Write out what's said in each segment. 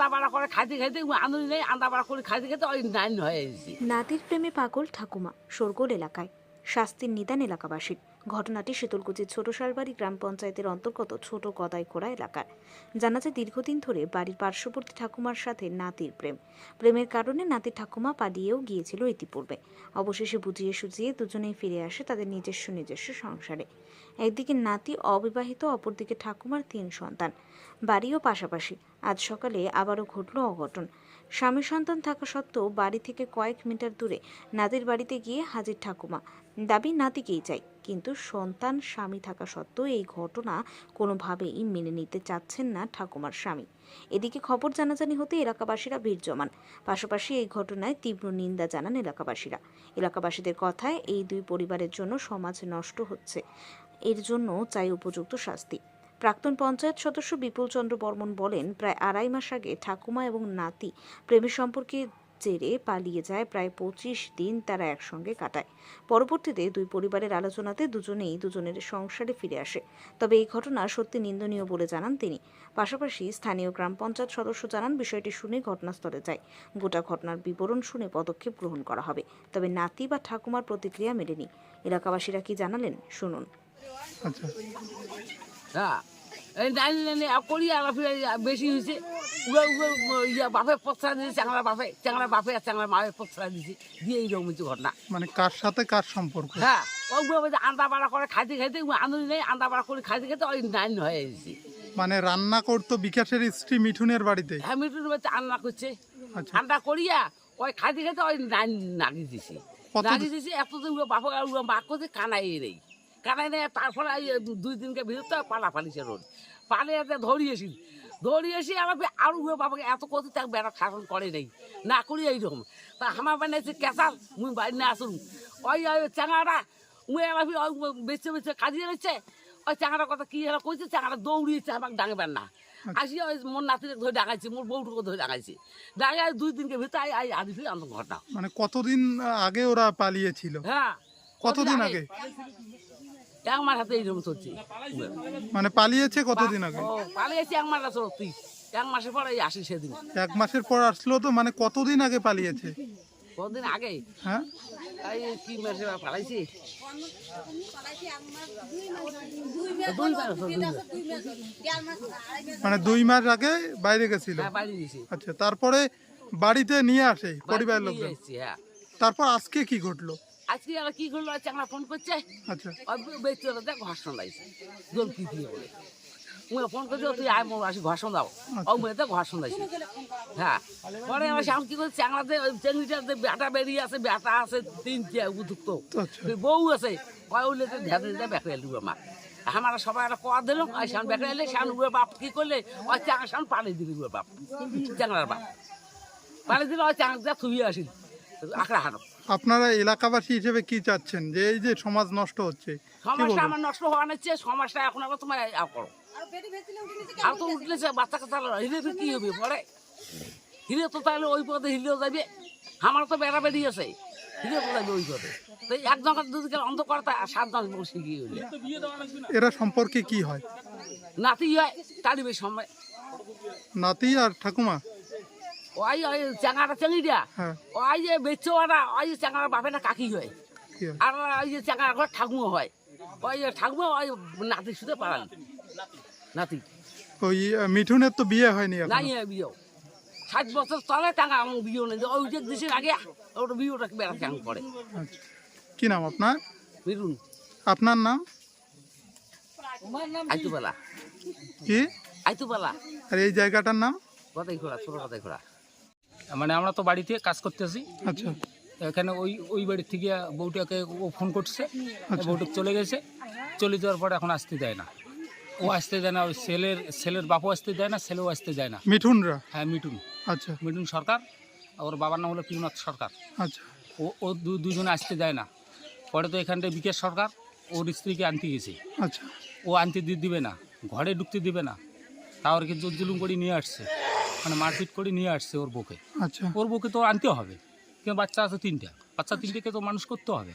আন্দা বাড়া করে খাইতে খাইতে আনন্দ নেই আন্দা করে খাইতে খাইতে ওই নাইন হয়ে গেছি। নাতির প্রেমে পাগল ঠাকুমা সরগোল এলাকায়। শাস্তির নিদান এলাকাবাসীর। ঘটনাটি শীতলকুচির ছোট শালবাড়ি গ্রাম পঞ্চায়েতের অন্তর্গত ছোট গদাইকোড়া এলাকার। জানা যায়, দীর্ঘদিন ধরে বাড়ির পার্শ্ববর্তী ঠাকুমার সাথে নাতির প্রেম। প্রেমের কারণে নাতির ঠাকুমা পালিয়েও গিয়েছিল ইতিপূর্বে। অবশেষে বুঝিয়ে সুঝিয়ে দুজনেই ফিরে আসে তাদের নিজস্ব নিজস্ব সংসারে। একদিকে নাতি অবিবাহিত, অপরদিকে ঠাকুমার তিন সন্তান। বাড়িও পাশাপাশি। আজ সকালে আবারও ঘটল অঘটন। স্বামী সন্তান থাকা সত্ত্বেও বাড়ি থেকে কয়েক মিটার দূরে নাতির বাড়িতে গিয়ে হাজির ঠাকুমা। দাবি নাতিকেই চাই, কিন্তু সন্তান স্বামী থাকা সত্ত্বেও এই ঘটনা কোনোভাবেই মেনে নিতে চাচ্ছেন না ঠাকুমার স্বামী। এদিকে খবর জানাজানি হতে এলাকাবাসীরা ভিড় জমান। পাশাপাশি এই ঘটনায় তীব্র নিন্দা জানান এলাকাবাসীরা। এলাকাবাসীদের কথায় এই দুই পরিবারের জন্য সমাজ নষ্ট হচ্ছে। এর জন্য চাই উপযুক্ত শাস্তি। প্রাক্তন পঞ্চায়েত সদস্য বিপুল চন্দ্র বর্মন বলেন, প্রায় আড়াই মাস আগে ঠাকুমা এবং নাতি প্রেমের সম্পর্কে জেরে পালিয়ে যায়, প্রায় পঁচিশ দিন তারা একসঙ্গে কাটায়। পরবর্তীতে দুই পরিবারের আলোচনাতে দুজনেই দুজনের সংসারে ফিরে আসে। তবে এই ঘটনা সত্যি নিন্দনীয় বলে জানান তিনি। পাশাপাশি স্থানীয় গ্রাম পঞ্চায়েত সদস্য জানান, বিষয়টি শুনে ঘটনাস্থলে যায়। গোটা ঘটনার বিবরণ শুনে পদক্ষেপ গ্রহণ করা হবে। তবে নাতি বা ঠাকুমার প্রতিক্রিয়া মেলেনি। এলাকাবাসীরা কি জানালেন, শুনুন। আচ্ছা। হ্যাঁ। নাইন নাইন করি আর ফিরে বেশি হয়েছে। উড়ে উড়ে ইয়া বাপে পথরা দিয়েছে চাংলা বাপে চাংলা বাপে আর চাংলা পথরা দিয়েছে। দিয়ে এইরকম হচ্ছে ঘটনা। মানে কার সাথে কার সম্পর্ক? হ্যাঁ ওগুলো আন্দা বাড়া করে খাইতে খাইতে আন্দোলন নেই আন্দা বাড়া করে খাইতে খাইতে ওই নাইন হয়ে গেছে। মানে রান্না করতো বিকাশের স্ত্রী মিঠুনের বাড়িতে? হ্যাঁ মিটুন বলছে আন্না করছে। আচ্ছা। আন্ডা করিয়া ওই খাইতে খাইতে ওই নাইন নাগি দিছি। কত- নাগি দিছি এতদিন বাপা মা করছে কানাই নেই কানাই নেই তারপরে দুই দিনকে ভিতরে পালা পালিছে রোড। পালিয়ে ধরিয়েছি ধরিয়েছি আমার আর বাবাকে এত কত তাকে বেড়া শাসন করে নেই। না করি এইরকম। তা আমার বানিয়েছে কেঁচাল মুই বাড়ি না আসুন। ওই ওই চাঙাটা মুই আমার বেঁচে বেঁচে কাজিয়ে রয়েছে ওই চাঙাটার কথা কি এরা কইছে? চাঙাটা দৌড়িয়েছে আমাকে ডাঙবেন না। আসি ওই মোর নাতিকে ধরে ডাঙাইছি মোর বউটুকে ধরে ডাঙাইছি ডাঙাই দুই দিনকে ভিতরে আই আই আদি ফিরে আনন্দ ঘটনা মানে কতদিন আগে ওরা পালিয়েছিল? হ্যাঁ। কতদিন আগে? এক হাতে এইরকম চলছে। মানে পালিয়েছে কতদিন আগে? ও পালিয়েছি এক মাস এক মাসের পরে এই আসি সেদিন। এক মাসের পর আসলো তো মানে কতদিন আগে পালিয়েছে? আগে? হ্যাঁ? এই কি মাসে পালাইছি। দুই মাস মানে দুই মাস আগে বাইরে গেছিল? হ্যাঁ আচ্ছা তারপরে বাড়িতে নিয়ে আসে পরিবারের লোকজন? হ্যাঁ। তারপর আজকে কি ঘটলো? আজকে আর কি করল? চাংলা ফোন করছে। আচ্ছা। দেখ ঘর্ষণ লাগছে জল কি দিয়ে বলে? মুই ফোন করছি তুই আয় মোর আসি ঘর্ষণ দাও ও মুই তো ঘর্ষণ দিয়েছি হ্যাঁ। পরে আমার সামনে কি করছে চাংলাতে ওই চেঙ্গিটাতে ব্যাটা বেরিয়ে আছে ব্যাটা আছে তিনটে উদুক্ত আচ্ছা। বউ আছে। কয় উঠলে তো ধ্যান দিতে এলু আমার আমার সবাই একটা কয়া দিলাম ওই সামনে ব্যাকরে এলে সামনে উড়ে বাপ কি করলে? ওই চাঙার সামনে পানি দিলি উড়ে বাপ। চাংলার বাপ। পানি দিলে ওই চাঙা থুয়ে আসিল আঁকড়া হানো। আপনারা এলাকাবাসী হিসেবে কি চাচ্ছেন? যে এই যে সমাজ নষ্ট হচ্ছে সমাজটা আমার নষ্ট হওয়া নিচ্ছে সমাজটা এখন আবার তোমার আ করো। আর তো উঠলেছে বাচ্চা কাচ্চা হিরে তো কি হবে? পরে হিরে তো তাহলে ওই পথে হিলেও যাবে আমার তো বেড়া বেরিয়ে আছে হিরে তো যাবে ওই পথে। তো একজন যদি অন্ধ করে তা সাতজন বসে গিয়ে হইলে। এরা সম্পর্কে কি হয়? নাতি হয় সময় নাতি আর ঠাকুমা? ওই ওই চাঙাটা চেঙি দিয়া। হ্যাঁ। ওই যে বেচোয়াটা ওই যে চাঙার বাপেটা কাকি হয়। আর ওই যে চাঙার ঘর ঠাকুমা হয়। ওই যে ঠাকুমা ওই নাতি শুধু পারান নাতি। ওই মিঠুনের তো বিয়ে হয়নি নাই বিয়ে ষাট বছর তলে টাকা আমার বিয়ে নেই। ওই যে দেশের আগে ওটা বিয়েটা বেড়া চাং করে? আচ্ছা। কি নাম আপনার? মিরুন আপনার নাম? আইতুবেলা কি? আইতুবেলা আর এই জায়গাটার নাম? কথাই খোলা ছোট কথাই খোলা মানে আমরা তো বাড়িতে কাজ করতেছি। আচ্ছা। এখানে ওই ওই বাড়ি থেকে বউটাকে ও ফোন করছে। আচ্ছা। বউটা চলে গেছে। চলে যাওয়ার পরে এখন আসতে দেয় না। ও আসতে দেয় না ওই ছেলের ছেলের বাপও আসতে দেয় না ছেলেও আসতে দেয় না। মিঠুনরা? হ্যাঁ মিঠুন। আচ্ছা। মিঠুন সরকার ওর বাবার নাম হলো পিউনাথ সরকার। আচ্ছা। ও ও দুজনে আসতে দেয় না। পরে তো এখানটা বিকেশ সরকার ওর স্ত্রীকে আনতে গেছে। আচ্ছা। ও আনতে দিবে না। ঘরে ঢুকতে দিবে না। তাও কি জোর জুলুম করে নিয়ে আসছে। মানে মারপিট করে নিয়ে আসছে ওর বউকে। আচ্ছা। ওর বউকে তো আনতে হবে। কিন্তু বাচ্চা আছে তিনটা। বাচ্চা তিনটেকে তো মানুষ করতে হবে।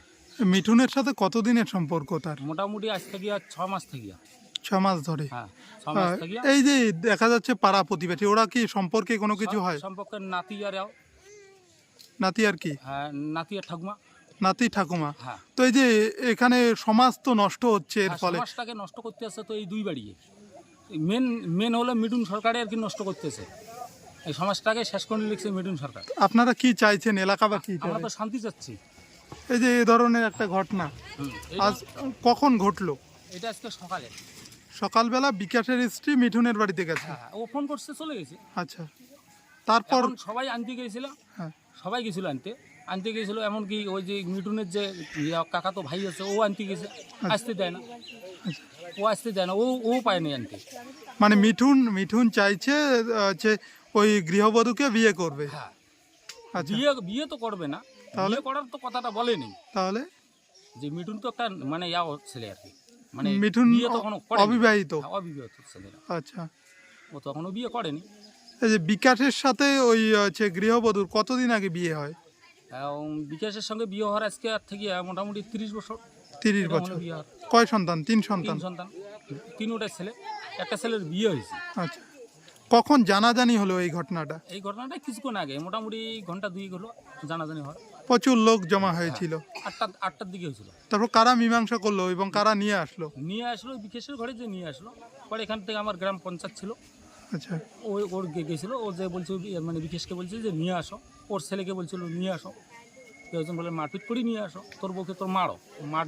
মিঠুনের সাথে কতদিনের সম্পর্ক তার? মোটামুটি আজ থেকে আর ছ মাস থেকে। ছ মাস ধরে। হ্যাঁ ছ মাস থেকে। এই যে দেখা যাচ্ছে পাড়া প্রতিবেশী ওরা কি সম্পর্কে কোনো কিছু হয়? সম্পর্কে নাতি আর নাতি আর কি? হ্যাঁ নাতি আর ঠাকুমা। নাতি ঠাকুমা। হ্যাঁ। তো এই যে এখানে সমাজ তো নষ্ট হচ্ছে এর ফলে। সমাজটাকে নষ্ট করতে আসছে তো এই দুই বাড়িয়ে। মেন মেন হলো মিডুন সরকারে আর কি নষ্ট করতেছে। এই সমাজটাকে শেষ করে লিখছে মিডুন সরকার। আপনারা কি চাইছেন? এলাকাবাসী আমরা হিসেবে? তো শান্তি চাচ্ছি। এই যে এই ধরনের একটা ঘটনা আজ কখন ঘটলো? এটা আজকে সকালে। সকালবেলা বিকাশের স্ত্রী মিঠুনের বাড়িতে গেছে। হ্যাঁ ও ফোন করছে চলে গেছে। আচ্ছা তারপর? এখন সবাই আনতে গিয়েছিল হ্যাঁ। সবাই গেছিল আনতে। আনতে গিয়েছিল এমনকি ওই যে মিঠুনের যে কাকা তো ভাই আছে ও আনতে গেছে। আসতে দেয় না। ও আসতে দেয় না। ও ও পায়নি আনতে। মানে মিঠুন মিঠুন চাইছে যে ওই গৃহবধূকে বিয়ে করবে। হ্যাঁ। আচ্ছা। বিয়ে বিয়ে তো করবে না। তাহলে? করার তো কথাটা বলেনি। তাহলে? যে মিঠুন তো একটা মানে ইয়াও ছেলে আর কি। মানে মিঠুন বিয়ে তো এখনও অবিবাহিত। হ্যাঁ, অবিবাহিত ছেলেরা। আচ্ছা। ও তো এখনও বিয়ে করেনি। এই যে বিকাশের সাথে ওই হচ্ছে গৃহবধূর কতদিন আগে বিয়ে হয়? এবং বিকাশের সঙ্গে বিয়ে হওয়ার আজকে আর থেকে মোটামুটি তিরিশ বছর। তিরিশ বছর। কয় সন্তান? তিন সন্তান? তিন সন্তান। তিনটা ছেলে। একটা ছেলের বিয়ে হয়েছে। আচ্ছা। কখন জানাজানি হলো এই ঘটনাটা? এই ঘটনাটা কিছুক্ষণ আগে মোটামুটি ঘণ্টা দুই হলো জানাজানি হয় প্রচুর লোক জমা হয়েছিল। আটটা আটটার দিকে হয়েছিল। তারপর কারা মীমাংসা করল এবং কারা নিয়ে আসলো? নিয়ে আসলো বিকেশের ঘরে যে নিয়ে আসলো। পরে এখান থেকে আমার গ্রাম পঞ্চায়েত ছিল। আচ্ছা। ও ওর গেছিল। ও যে বলছে মানে বিকেশকে বলছে যে নিয়ে আসো। ওর ছেলেকে বলছিল নিয়ে আসো। কেউ একজন বলে মারপিট করি নিয়ে আসো। তোর বউকে তোর মারো। মার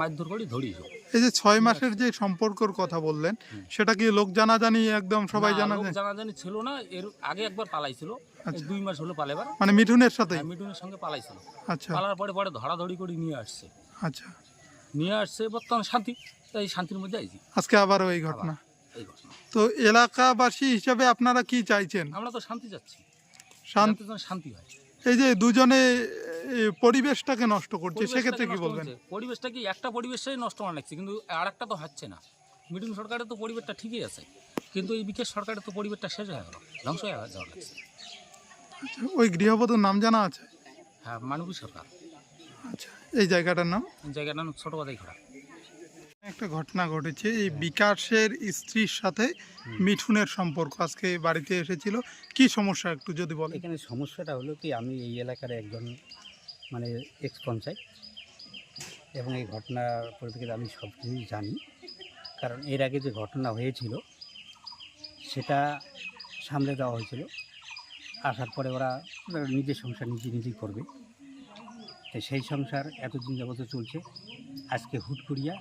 মারধর করি ধরিস এই যে ছয় মাসের যে সম্পর্কর কথা বললেন সেটা কি লোক জানাজানি একদম সবাই জানা জানাজানি? ছিল না এর আগে একবার পালাইছিল আচ্ছা। দুই মাস হলো পালেবার মানে মিঠুনের সাথে মিঠুনের সঙ্গে পালাইছিল। আচ্ছা। পালার পরে পরে ধরাধরি করে নিয়ে আসছে। আচ্ছা। নিয়ে আসছে বর্তমান শান্তি তাই শান্তির মধ্যে আইছি। আজকে আবারও এই ঘটনা। তো এলাকাবাসী হিসেবে আপনারা কি চাইছেন? আমরা তো শান্তি চাচ্ছি। শান্ত শান্তি হয়। এই যে দুজনে পরিবেশটাকে নষ্ট করছে সেক্ষেত্রে কি বলবেন? পরিবেশটা কি একটা পরিবেশটাই নষ্ট হওয়া লাগছে কিন্তু আর একটা তো হচ্ছে না। মিডিল সরকারের তো পরিবেশটা ঠিকই আছে কিন্তু এই বিকেশ সরকারের তো পরিবেশটা শেষ হয়ে গেল ধ্বংস হয়ে যাওয়া লাগছে। আচ্ছা, ওই গৃহবধূর নাম জানা আছে? হ্যাঁ মানবী সরকার। আচ্ছা এই জায়গাটার নাম? জায়গাটা নাম ছোটো কথাই খোলা একটা ঘটনা ঘটেছে। এই বিকাশের স্ত্রীর সাথে মিঠুনের সম্পর্ক আজকে বাড়িতে এসেছিল। কি সমস্যা একটু যদি বলেন? এখানে সমস্যাটা হলো কি আমি এই এলাকার একজন মানে এক্স পঞ্চায়েত এবং এই ঘটনার পরিপ্রেক্ষিতে আমি সব কিছুই জানি। কারণ এর আগে যে ঘটনা হয়েছিল সেটা সামলে দেওয়া হয়েছিল। আসার পরে ওরা ওরা নিজের সংসার নিজে নিজেই করবে। তো সেই সংসার এতদিন যাবত চলছে। আজকে হুট করিয়া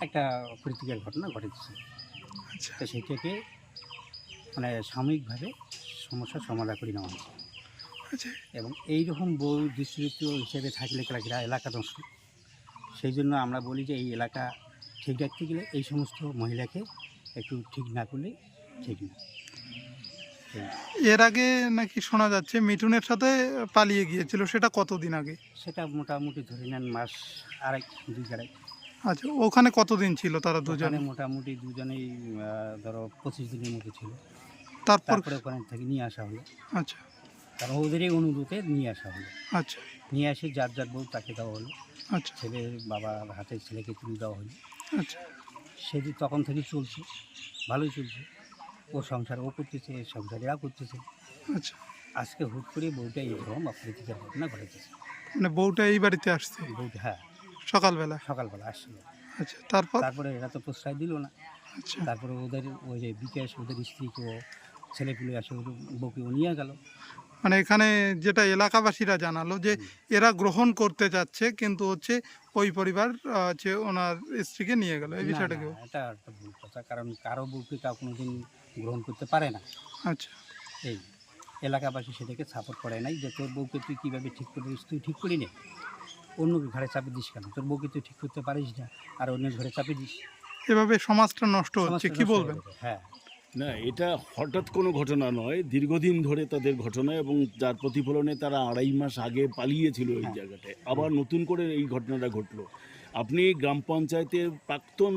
একটা প্রীতিকার ঘটনা ঘটেছে। আচ্ছা। তো সেইটাকে মানে সাময়িকভাবে সমস্যার সমাধান করে নেওয়া হয়েছে। আচ্ছা। এবং এই রকম বউ দৃষ্টিযুক্ত হিসেবে থাকলে এলাকা এলাকা নষ্ট সেই জন্য আমরা বলি যে এই এলাকা ঠিক রাখতে গেলে এই সমস্ত মহিলাকে একটু ঠিক না করলে ঠিক না। এর আগে নাকি শোনা যাচ্ছে মিঠুনের সাথে পালিয়ে গিয়েছিল। সেটা কতদিন আগে? সেটা মোটামুটি ধরে নেন মাস আড়াই দুই আড়াই। আচ্ছা ওখানে কতদিন ছিল তারা দুজনে? মোটামুটি দুজনেই ধরো পঁচিশ দিনের মতো ছিল। তারপর? ওখানে থেকে নিয়ে আসা হলো। আচ্ছা। কারণ ওদেরই অনুরোধে নিয়ে আসা হলো। আচ্ছা। নিয়ে আসে যার যার বউ তাকে দেওয়া হলো। আচ্ছা। ছেলে বাবা হাতে ছেলেকে তুলে দেওয়া হলো। আচ্ছা। সেদিন তখন থেকে চলছে ভালোই চলছে। ও সংসার ও করতেছে সংসার এরা করতেছে। আচ্ছা। আজকে হুট করে বউটা এইরকম অপ্রীতিকর ঘটনা ঘটেছে মানে বউটা এই বাড়িতে আসছে? বউটা হ্যাঁ। সকালবেলা? সকালবেলা আসছিল। আচ্ছা তারপর? তারপরে এরা তো প্রশ্রয় দিল না। আচ্ছা। তারপরে ওদের ওই যে বিকাশ ওদের স্ত্রীকে ছেলেপুলে আসে ওদের বউকে ও নিয়ে গেল। মানে এখানে যেটা এলাকাবাসীরা জানালো যে এরা গ্রহণ করতে চাচ্ছে কিন্তু হচ্ছে ওই পরিবার হচ্ছে ওনার স্ত্রীকে নিয়ে গেল। এই বিষয়টাকে বিষয়টা এটা একটা ভুল কথা কারণ কারও বউকে কাউ কোনোদিন গ্রহণ করতে পারে না। আচ্ছা। এই এলাকাবাসী সেটাকে সাপোর্ট করে নাই যে তোর বউকে তুই কীভাবে ঠিক করিস তুই ঠিক করি নে। অন্যকে ঘরে চাপে দিস কেন? তোর বউকে তুই ঠিক করতে পারিস না আর অন্য ঘরে চাপে দিস। এভাবে সমাজটা নষ্ট হচ্ছে কি হয়ে বলবেন? হ্যাঁ না এটা হঠাৎ কোনো ঘটনা নয়। দীর্ঘদিন ধরে তাদের ঘটনা এবং যার প্রতিফলনে তারা আড়াই মাস আগে পালিয়েছিল এই হ্যাঁ। জায়গাটায়। আবার নতুন করে এই ঘটনাটা ঘটলো। আপনি গ্রাম পঞ্চায়েতের প্রাক্তন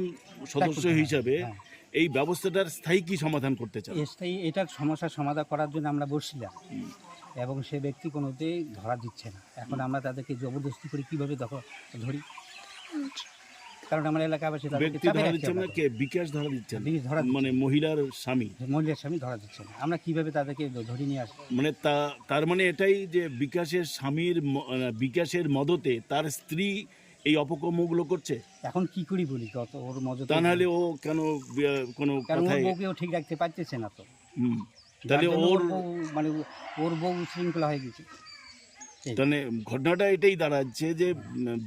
সদস্য হ্যাঁ, হিসাবে হ্যাঁ। এই ব্যবস্থাটার স্থায়ী কি সমাধান করতে চান? স্থায়ী এটার সমস্যার সমাধান করার জন্য আমরা বসছিলাম। এবং সে ব্যক্তি কোনোতেই ধরা দিচ্ছে না। এখন আমরা তাদেরকে জবরদস্তি করে কীভাবে দখল ধরি? কারণ আমার এলাকাবাসী। কে? বিকাশ ধরা মানে মহিলার স্বামী। মহিলার স্বামী ধরা দিচ্ছে না। আমরা কীভাবে তাদেরকে ধরে নিয়ে আসব? মানে তার মানে এটাই যে বিকাশের স্বামীর ম- আহ, বিকাশের মদতে তার স্ত্রী এই অপকর্মগুলো করছে? এখন কি করি বলি? কত ওর মজা তা নাহলে ও কেন কোনো ঠিক রাখতে পারতেছে না তো। তাহলে ওর বউ মানে ওর বউ শৃঙ্খলা হয়ে গেছে? তাহলে ঘটনাটা এটাই দাঁড়াচ্ছে যে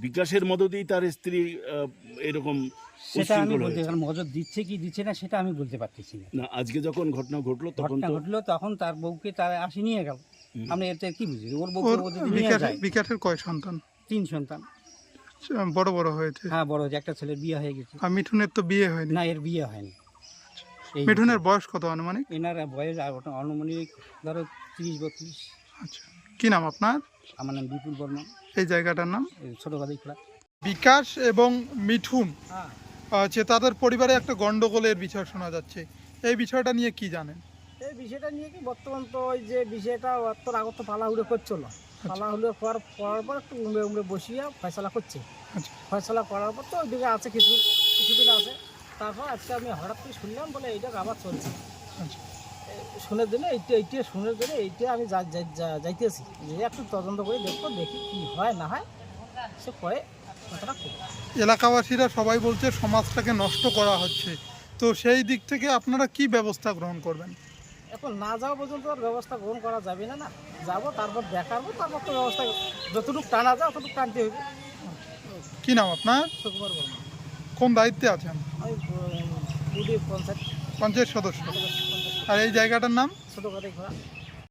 বিকাশের মদতেই তার স্ত্রী এরকম সেটা আমি বলতে হয়েছে। কারণ মজদ দিচ্ছে কি দিচ্ছে না সেটা আমি বলতে পারতেছি না। না আজকে যখন ঘটনা ঘটলো তখন ঘটনা তো ঘটলো তখন তার বউকে তার আসি নিয়ে গেল। আমরা এতে কি বুঝি? ওর বিকাশ বিকাশের কয় সন্তান? তিন সন্তান। বড় বড় হয়েছে। হ্যাঁ বড় যে একটা ছেলের বিয়ে হয়ে গেছে। আর মিঠুনের তো বিয়ে হয়নি। না এর বিয়ে হয়নি। মিঠুনের বয়স কত আনুমানিক? এনার বয়স ওটা ধরো তিরিশ বত্রিশ। আচ্ছা। কি নাম আপনার? আমার নাম বিপুল বর্মা। এই জায়গাটার নাম? এই ছোটো গাদি খোলা। বিকাশ এবং মিঠুন হ্যাঁ। আছে তাদের পরিবারে একটা গন্ডগোলের বিষয় শোনা যাচ্ছে। এই বিষয়টা নিয়ে কি জানেন? এই বিষয়টা নিয়ে কি বর্তমান তো ওই যে বিষয়টা তোর আগত তো পালা উড়ে করছিল। পালা উড়ে করার করার পর একটু উমড়ে উমড়ে বসিয়ে ফয়সলা করছে। আচ্ছা। ফয়সলা করার পর তো ওইদিকে আছে কিছু কিছুদিন আছে। তারপর আজকে আমি হঠাৎ করে শুনলাম বলে এইটা আবার চলছে। আচ্ছা। শুনের জন্য এইটা এইটা শুনে জন্য এইটা আমি যাইতেছি। যে একটু তদন্ত করে দেখব দেখি কি হয় না হয়। সে পরে এলাকাবাসীরা সবাই বলছে সমাজটাকে নষ্ট করা হচ্ছে। তো সেই দিক থেকে আপনারা কি ব্যবস্থা গ্রহণ করবেন? এখন না যাওয়া পর্যন্ত আর ব্যবস্থা গ্রহণ করা যাবে না না। যাব তারপর দেখাবো তারপর তো ব্যবস্থা যতটুকু টানা যায় অতটুকু টানতে হবে কি নাম আপনার? সুকুমার বর্মা। কোন দায়িত্বে আছেন? পঞ্চায়েত সদস্য। আর এই জায়গাটার নাম? ছোটো ঘোরা